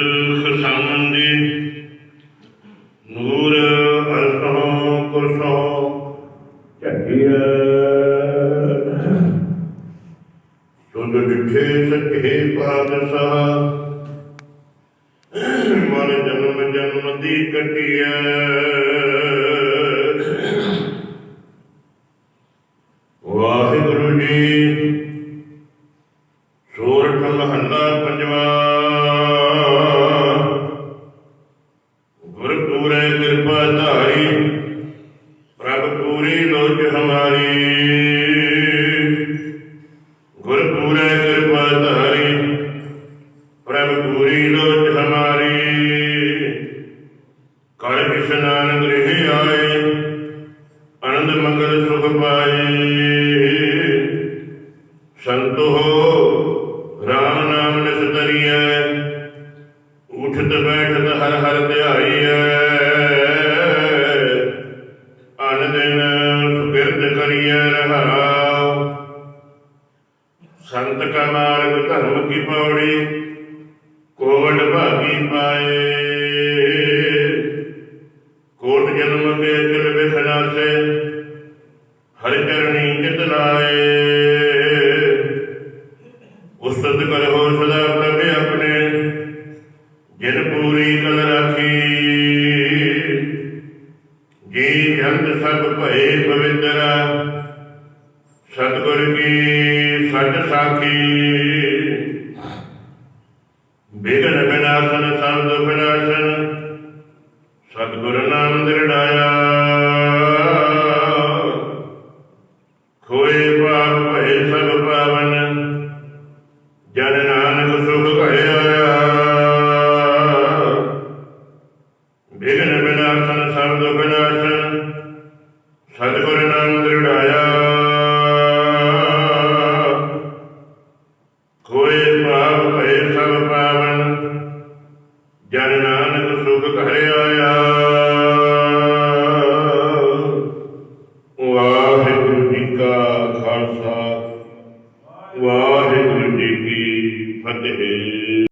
ਖਸਮੰਦੀ। ਨੂਰ ਅਰਸੋਂ ਕੁਰਸੋਂ ਝੱਗਿਆ ਸੁਧ ਡਿਠੇ ਸੱਚੇ ਪਾਤਸ਼ਾਹ। ਮਨ ਜਨਮ ਜਨਮ ਦੀ ਕਟਿਐ। ਵਾਹਿਗੁਰੂ ਜੀ ਸੂਰਠ ਮਹੱਲਾ ਪੰਜਵਾ। ਗੁਰ ਪੂਰੇ ਕਿਰਪਾ ਧਾਰੀ, ਪ੍ਰਭ ਪੂਰੀ ਲੋਚ ਹਮਾਰੀ। ਗੁਰ ਪੂਰੇ ਕਿਰਪਾ ਧਾਰੀ, ਪ੍ਰਭ ਪੂਰੀ ਲੋਚ ਹਮਾਰੀ। ਕਰ ਇਸ਼ਨਾਨ ਗ੍ਰਹਿ ਆਏ, ਆਨੰਦ ਮੰਗਲ ਸੁਖ ਪਾਏ। ਸੰਤੋ, ਰਾਮ ਨਾਮ ਨਿਸਤਰੀਐ ਉਠਤ ਬੈਠਤ ਹਰ ਹਰ ਧਿਆਈਐ। ਅਨ ਦਿਨ ਸੁਕਿਰਤ ਕਰੀਐ ਰਹਾਉ। ਸੰਤ ਕਾ ਮਾਰਗ ਧਰਮ ਕੀ ਪੌੜੀ, ਕੋਵਡ ਭਾਗੀ ਪਾਏ। ਕੋਟ ਜਨਮ ਕੇ ਦਿਲ ਵਿਖਨਾਸੇ, ਹਰਿ ਚਰਣੀ ਚਿਤ ਲਾਏ। ਜੀ ਜੰਤ ਸਭ ਭਏ ਪਵਿੱਤਰਾ? ਸਤਿਗੁਰ ਕੀ ਸੱਚ ਸਾਖੀ? ਬਿਗਨ ਬਿਨਾਸਨ ਸਭ ਦੁਖ ਨਾਸਨ ਸਤਿਗੁਰ ਨਾਮ ਦਿਰੜਾਇਆ ਖੋਏ ਪਾਪ ਭਏ ਸਭ ਪਾਵਨ, ਜਨ ਨਾਨਕ ਸੁਖ ਘਰੇ ਬਿਗਨ ਸਰਬ ਦੁਖ ਨਾਸ਼ਨ ਸਤਿਗੁਰ ਨਾਮ ਦ੍ਰਿੜਾਇਆ। ਕੋਈ ਪਾਪ ਭਏ ਸਭ ਪਾਵਨ, ਜਨ ਨਾਨਕ ਸੁਖ ਘਰੇ ਆਇਆ। ਵਾਹਿਗੁਰੂ ਜੀ ਕਾ ਖਾਲਸਾ, ਵਾਹਿਗੁਰੂ ਜੀ ਕੀ ਫਤਿਹ।